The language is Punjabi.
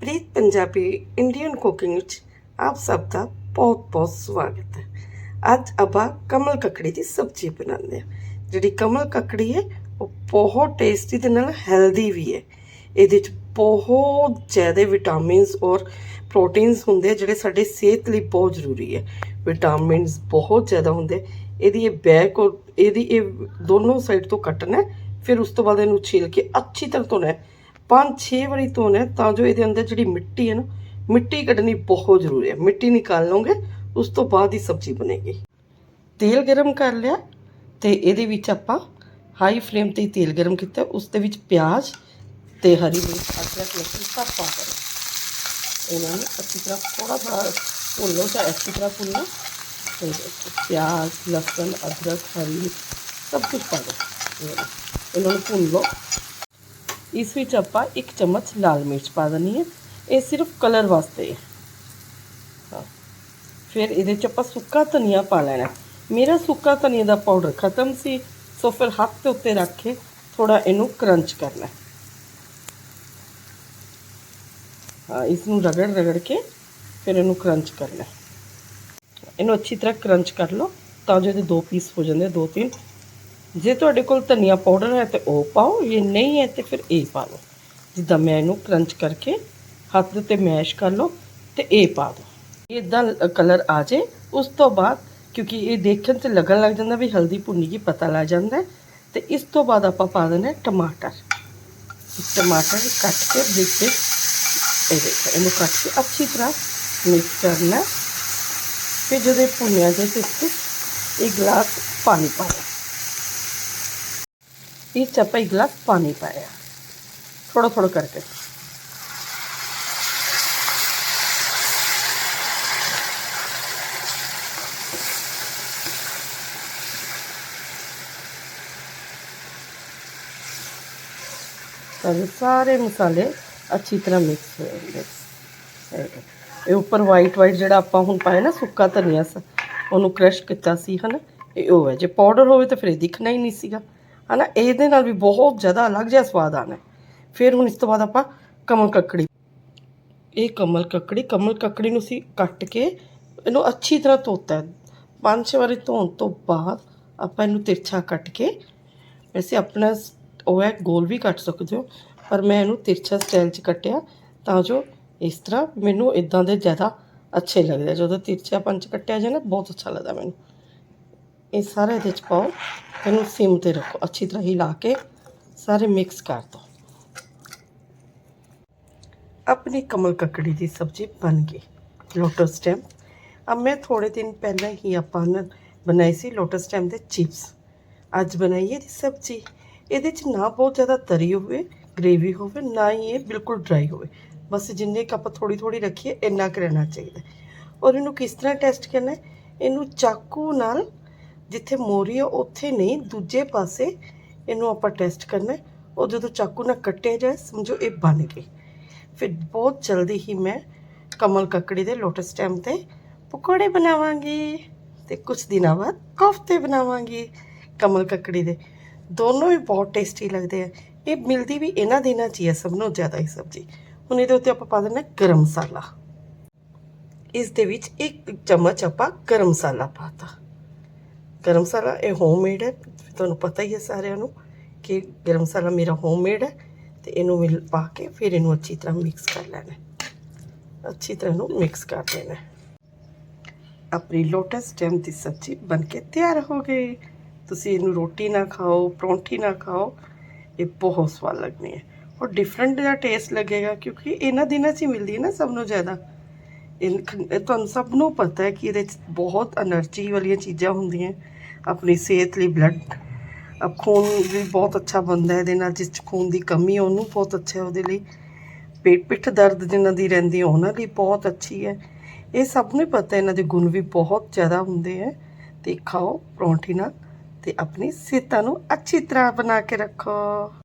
ਪ੍ਰੀਤ ਪੰਜਾਬੀ ਇੰਡੀਅਨ ਕੁਕਿੰਗ ਵਿੱਚ ਆਪ ਸਭ ਦਾ ਬਹੁਤ-ਬਹੁਤ ਸਵਾਗਤ ਹੈ। ਅੱਜ ਆਪਾਂ ਕਮਲ ਕੱਕੜੀ ਦੀ ਸਬਜ਼ੀ ਬਣਾਉਂਦੇ ਹਾਂ। ਜਿਹੜੀ ਕਮਲ ਕੱਕੜੀ ਹੈ, ਉਹ ਬਹੁਤ ਟੇਸਟੀ ਤੇ ਨਾਲ ਹੈਲਦੀ ਵੀ ਹੈ। ਇਹਦੇ ਵਿੱਚ ਬਹੁਤ ਜ਼ਿਆਦਾ ਵਿਟਾਮਿਨਸ ਔਰ ਪ੍ਰੋਟੀਨਸ ਹੁੰਦੇ ਜਿਹੜੇ ਸਾਡੇ ਸਿਹਤ ਲਈ ਬਹੁਤ ਜ਼ਰੂਰੀ ਹੈ। ਵਿਟਾਮਿਨਸ ਬਹੁਤ ਜ਼ਿਆਦਾ ਹੁੰਦੇ ਇਹਦੀ ਇਹ ਬੈਕ ਔਰ ਇਹਦੀ ਇਹ ਦੋਨੋਂ ਸਾਈਡ ਤੋਂ ਕੱਟਣਾ ਫਿਰ ਉਸ ਤੋਂ ਬਾਅਦ ਇਹਨੂੰ ਛਿੱਲ ਕੇ ਅੱਛੀ ਤਰ੍ਹਾਂ ਧੋਣਾ ਹੈ। ਪੰਜ ਛੇ ਵਾਰੀ ਧੋਣਾ ਹੈ ਤਾਂ ਜੋ ਇਹਦੇ ਅੰਦਰ ਜਿਹੜੀ ਮਿੱਟੀ ਹੈ ਨਾ ਮਿੱਟੀ ਕੱਢਣੀ ਬਹੁਤ ਜ਼ਰੂਰੀ ਹੈ। ਮਿੱਟੀ ਨਿਕਾਲ ਲਓਗੇ ਉਸ ਤੋਂ ਬਾਅਦ ਹੀ ਸਬਜ਼ੀ ਬਣੇਗੀ। ਤੇਲ ਗਰਮ ਕਰ ਲਿਆ ਤੇ ਇਹਦੇ ਵਿੱਚ ਆਪਾਂ ਹਾਈ ਫਲੇਮ ਤੇ ਹੀ ਤੇਲ ਗਰਮ ਕੀਤਾ। ਉਸ ਦੇ ਵਿੱਚ ਪਿਆਜ਼ ਤੇ ਹਰੀ ਮਿਰਚ ਅਦਰਕ ਲਸਣ ਸਭ ਪਾ ਦੇਣਾ ਇਹਨਾਂ ਨੂੰ ਅੱਛੀ ਤਰ੍ਹਾਂ ਥੋੜਾ ਥੋੜਾ ਭੁੰਨ ਲਓ ਚਾਹੇ ਅੱਛੀ ਤਰ੍ਹਾਂ ਭੁੰਨੋ ਤੇ ਦੇਖੋ, ਪਿਆਜ਼ ਲਸਣ ਅਦਰਕ ਹਰੀ ਸਭ ਕੁਝ ਪਾ ਦਿਓ। ਇਹਨਾਂ ਨੂੰ ਭੁੰਨ ਲਓ। ਇਸ ਵਿੱਚ ਆਪਾਂ ਇੱਕ ਚਮਚ ਲਾਲ ਮਿਰਚ ਪਾ ਦੇਣੀ ਹੈ ਇਹ ਸਿਰਫ ਕਲਰ ਵਾਸਤੇ। ਹੈ। ਹਾਂ ਫਿਰ ਇਹਦੇ ਚ ਆਪਾਂ ਸੁੱਕਾ ਧਨੀਆ ਪਾ ਲੈਣਾ। ਮੇਰਾ ਸੁੱਕਾ ਧਨੀਆ ਦਾ ਪਾਊਡਰ ਖਤਮ ਸੀ, ਸੋ ਫਿਰ ਹੱਥ ਦੇ ਉੱਤੇ ਰੱਖ ਕੇ ਥੋੜਾ ਇਹਨੂੰ ਕਰੰਚ ਕਰਨਾ ਹਾਂ। ਇਸ ਨੂੰ ਰਗੜ ਰਗੜ ਕੇ ਫਿਰ ਇਹਨੂੰ ਕਰੰਚ ਕਰਨਾ ਇਹਨੂੰ ਅੱਛੀ ਤਰ੍ਹਾਂ ਕਰੰਚ ਕਰ ਲਓ, ਤਾਂ ਜੋ ਇਹਦੇ ਦੋ ਪੀਸ ਹੋ ਜਾਂਦੇ ਦੋ ਤਿੰਨ। ਜੇ ਤੁਹਾਡੇ ਕੋਲ ਧਨੀਆ ਪਾਊਡਰ ਹੈ ਤੇ ਉਹ ਪਾਓ ਜੇ ਨਹੀਂ ਹੈ ਤੇ ਫਿਰ ਇਹ ਪਾ ਲਓ। ਜਿੱਦਾਂ ਮੈਂ ਇਹਨੂੰ ਕਰੰਚ ਕਰਕੇ ਹੱਥ ਦੇ ਉੱਤੇ ਮੈਸ਼ ਕਰ ਲਓ ਤੇ ਇਹ ਪਾ ਦਿਓ। ਇਦਾਂ ਕਲਰ ਆ ਜੇ ਉਸ ਤੋਂ ਬਾਅਦ ਕਿਉਂਕਿ ਇਹ ਦੇਖਣ 'ਚ ਲੱਗਣ ਲੱਗ ਜਾਂਦਾ ਵੀ ਹਲਦੀ ਭੁੰਨੀ ਕੀ ਪਤਾ ਲੱਗ ਜਾਂਦਾ ਹੈ, ਤੇ ਇਸ ਤੋਂ ਬਾਅਦ ਆਪਾਂ ਪਾ ਦੇਣਾ ਹੈ ਟਮਾਟਰ ਟਮਾਟਰ ਕੱਟ ਕੇ ਬਰੀਕ ਇਹ ਦੇਖੋ ਇਹਨੂੰ ਕੱਟ ਕੇ ਅੱਛੀ ਤਰ੍ਹਾਂ ਮਿਕਸ ਕਰਨਾ ਹੈ। ਫਿਰ ਜਦੋਂ ਇਹ ਭੁੰਨਿਆ ਜਾਏ ਤੇ ਇਸ 'ਚ ਇੱਕ ਗਲਾਸ ਪਾਣੀ ਪਾਓ। ਇਸ 'ਚ ਆਪਾਂ ਇੱਕ ਗਲਾਸ ਪਾਣੀ ਪਾਇਆ। ਥੋੜਾ ਥੋੜਾ ਕਰਕੇ। ਸਾਰੇ ਮਸਾਲੇ ਅੱਛੀ ਤਰ੍ਹਾਂ ਮਿਕਸ ਹੋ ਜਾਂਦੇ ਇਹ- ਉੱਪਰ ਵਾਈਟ ਵਾਈਟ ਜਿਹੜਾ ਆਪਾਂ ਹੁਣ ਪਾਇਆ ਨਾ ਸੁੱਕਾ ਧਨੀਆ ਉਹਨੂੰ ਕ੍ਰਸ਼ ਕੀਤਾ ਸੀ ਹਨਾ। ਇਹ ਉਹ ਹੈ। ਜੇ ਪਾਊਡਰ ਹੋਵੇ ਤਾਂ ਫਿਰ ਦਿਖਣਾ ਹੀ ਨਹੀਂ ਸੀਗਾ। ਹਨਾ, ਇਹਦੇ ਨਾਲ ਵੀ ਬਹੁਤ ਜ਼ਿਆਦਾ ਅਲੱਗ ਜਿਹਾ ਸਵਾਦ ਆਣਾ ਫਿਰ ਹੁਣ ਇਸ ਤੋਂ ਬਾਅਦ ਆਪਾਂ ਕਮਲ ਕੱਕੜੀ। ਇਹ ਕਮਲ ਕੱਕੜੀ ਕਮਲ ਕੱਕੜੀ ਨੂੰ ਅਸੀਂ ਕੱਟ ਕੇ ਇਹਨੂੰ ਅੱਛੀ ਤਰ੍ਹਾਂ ਧੋਤਾ ਪੰਜ ਛੇ ਵਾਰੀ ਧੋਣ ਤੋਂ ਬਾਅਦ ਆਪਾਂ ਇਹਨੂੰ ਤਿਰਛਾ ਕੱਟ ਕੇ, ਵੈਸੇ ਆਪਣਾ ਉਹ ਹੈ, ਗੋਲ ਵੀ ਕੱਟ ਸਕਦੇ ਹੋ, ਪਰ ਮੈਂ ਇਹਨੂੰ ਤਿਰਛਾ ਸਟਾਈਲ 'ਚ ਕੱਟਿਆ ਤਾਂ ਜੋ ਇਸ ਤਰ੍ਹਾਂ ਮੈਨੂੰ ਇਦਾਂ ਦੇ ਜ਼ਿਆਦਾ ਅੱਛੇ ਲੱਗਦੇ ਆ। ਜਦੋਂ ਤਿਰਛਾ ਪੰਚ ਕੱਟਿਆ ਜਾਏ ਨਾ, ਬਹੁਤ ਅੱਛਾ ਲੱਗਦਾ ਮੈਨੂੰ। ਇਹ ਸਾਰਾ ਇਹਦੇ 'ਚ ਪਾਓ। ਇਹਨੂੰ ਸਿਮ ਤੇ ਰੱਖੋ। ਅੱਛੀ ਤਰ੍ਹਾਂ ਹਿਲਾ ਕੇ ਸਾਰੇ ਮਿਕਸ ਕਰ ਦਿਓ ਆਪਣੀ ਕਮਲ ਕਕੜੀ ਦੀ ਸਬਜ਼ੀ ਬਣ ਗਈ। ਲੋਟਸ ਸਟੈਮ ਅਬ ਮੈਂ ਥੋੜੇ ਦਿਨ ਪਹਿਲਾਂ ਹੀ ਆਪਾਂ ਨੇ ਬਣਾਈ ਸੀ ਲੋਟਸ ਸਟੈਮ ਦੇ ਚਿਪਸ ਅੱਜ ਬਣਾਈਏ ਦੀ ਸਬਜ਼ੀ। ਇਹਦੇ 'ਚ ਨਾ ਬਹੁਤ ਜ਼ਿਆਦਾ ਤਰੀ ਹੋਵੇ ਗ੍ਰੇਵੀ ਹੋਵੇ, ਨਾ ਹੀ ਇਹ ਬਿਲਕੁਲ ਡਰਾਈ ਹੋਵੇ। ਬਸ ਜਿੰਨੇ ਕ ਆਪਾਂ ਥੋੜੀ ਥੋੜੀ ਰੱਖੀਏ, ਇੰਨਾ ਕਰਨਾ ਚਾਹੀਦਾ। ਔਰ ਇਹਨੂੰ ਕਿਸ ਤਰ੍ਹਾਂ ਟੈਸਟ ਕਰਨਾ ਹੈ? ਇਹਨੂੰ ਚਾਕੂ ਨਾਲ ਜਿੱਥੇ ਮੋਰੀ ਆ, ਉੱਥੇ ਨਹੀਂ, ਦੂਜੇ ਪਾਸੇ ਇਹਨੂੰ ਆਪਾਂ ਟੈਸਟ ਕਰਨਾ ਉਹ ਜਦੋਂ ਚਾਕੂ ਨਾਲ ਕੱਟਿਆ ਜਾਏ, ਸਮਝੋ ਇਹ ਬਣ ਗਈ। ਫਿਰ ਬਹੁਤ ਜਲਦੀ ਹੀ ਮੈਂ ਕਮਲ ਕੱਕੜੀ ਦੇ ਲੋਟਸ ਸਟੈਮ ਤੇ ਪਕੌੜੇ ਬਣਾਵਾਂਗੀ ਤੇ ਕੁਝ ਦਿਨਾਂ ਬਾਅਦ ਕੋਫਤੇ ਬਣਾਵਾਂਗੀ ਕਮਲ ਕੱਕੜੀ ਦੇ। ਦੋਨੋਂ ਹੀ ਬਹੁਤ ਟੇਸਟੀ ਲੱਗਦੇ ਆ। ਇਹ ਮਿਲਦੀ ਵੀ ਇਹਨਾਂ ਦਿਨਾਂ 'ਚ ਹੀ ਹੈ ਸਭ ਨੂੰ ਜ਼ਿਆਦਾ ਹੀ ਸਬਜ਼ੀ। ਹੁਣ ਇਹਦੇ ਉੱਤੇ ਆਪਾਂ ਪਾ ਦੇਣਾ ਗਰਮ ਮਸਾਲਾ। ਇਸ ਦੇ ਵਿੱਚ ਇੱਕ ਚਮਚ ਆਪਾਂ ਗਰਮ ਮਸਾਲਾ ਪਾਤਾ ਗਰਮ ਮਸਾਲਾ ਇਹ ਹੋਮਮੇਡ ਹੈ। ਤੁਹਾਨੂੰ ਪਤਾ ਹੀ ਹੈ ਸਾਰਿਆਂ ਨੂੰ ਕਿ ਗਰਮ ਮਸਾਲਾ ਮੇਰਾ ਹੋਮਮੇਡ ਹੈ ਤੇ ਇਹਨੂੰ ਮਿਲ ਪਾ ਕੇ ਫਿਰ ਇਹਨੂੰ ਅੱਛੀ ਤਰ੍ਹਾਂ ਮਿਕਸ ਕਰ ਲੈਣਾ ਅੱਛੀ ਤਰ੍ਹਾਂ ਨੂੰ ਮਿਕਸ ਕਰ ਦੇਣਾ ਆਪਣੀ ਲੋਟਸ ਸਟੈਮ ਦੀ ਸਬਜ਼ੀ ਬਣ ਕੇ ਤਿਆਰ ਹੋ ਗਈ। ਤੁਸੀਂ ਇਹਨੂੰ ਰੋਟੀ ਨਾ ਖਾਓ, ਪਰੌਂਠੀ ਨਾ ਖਾਓ, ਇਹ ਬਹੁਤ ਸਵਾਦ ਲੱਗਣੀ ਹੈ। ਔਰ ਡਿਫਰੈਂਟ ਜਿਹਾ ਟੇਸਟ ਲੱਗੇਗਾ ਕਿਉਂਕਿ ਇਹਨਾਂ ਦਿਨਾਂ 'ਚ ਹੀ ਮਿਲਦੀ ਹੈ ਨਾ ਸਭ ਨੂੰ ਜ਼ਿਆਦਾ। ਇਹ ਤੁਹਾਨੂੰ ਸਭ ਨੂੰ ਪਤਾ ਹੈ ਕਿ ਇਹਦੇ ਵਿੱਚ ਬਹੁਤ એનર્ਜੀ ਵਾਲੀਆਂ ਚੀਜ਼ਾਂ ਹੁੰਦੀਆਂ। ਆਪਣੀ ਸਿਹਤ ਲਈ ਬਲੱਡ ਅਬ ਖੂਨ ਵੀ ਬਹੁਤ ਅੱਛਾ ਬੰਦਾ ਹੈ ਇਹਦੇ ਨਾਲ, ਜਿਸ ਚ ਖੂਨ ਦੀ ਕਮੀ ਉਹਨੂੰ ਬਹੁਤ ਅੱਛਾ ਉਹਦੇ ਲਈ। ਪੇਟ, ਪਿੱਠ ਦਰਦ ਜਿਨ੍ਹਾਂ ਦੀ ਰਹਿੰਦੀ ਉਹਨਾਂ ਲਈ ਬਹੁਤ ਅੱਛੀ ਹੈ। ਇਹ ਸਭ ਨੂੰ ਪਤਾ ਇਹਨਾਂ ਦੇ ਗੁਣ ਵੀ ਬਹੁਤ ਜ਼ਿਆਦਾ ਹੁੰਦੇ ਹੈ। ਤੇ ਖਾਓ ਪਰੌਂਠੀ ਨਾਲ ਤੇ ਆਪਣੀ ਸਿਹਤਾਂ ਨੂੰ ਅੱਛੀ ਤਰ੍ਹਾਂ ਬਣਾ ਕੇ ਰੱਖੋ।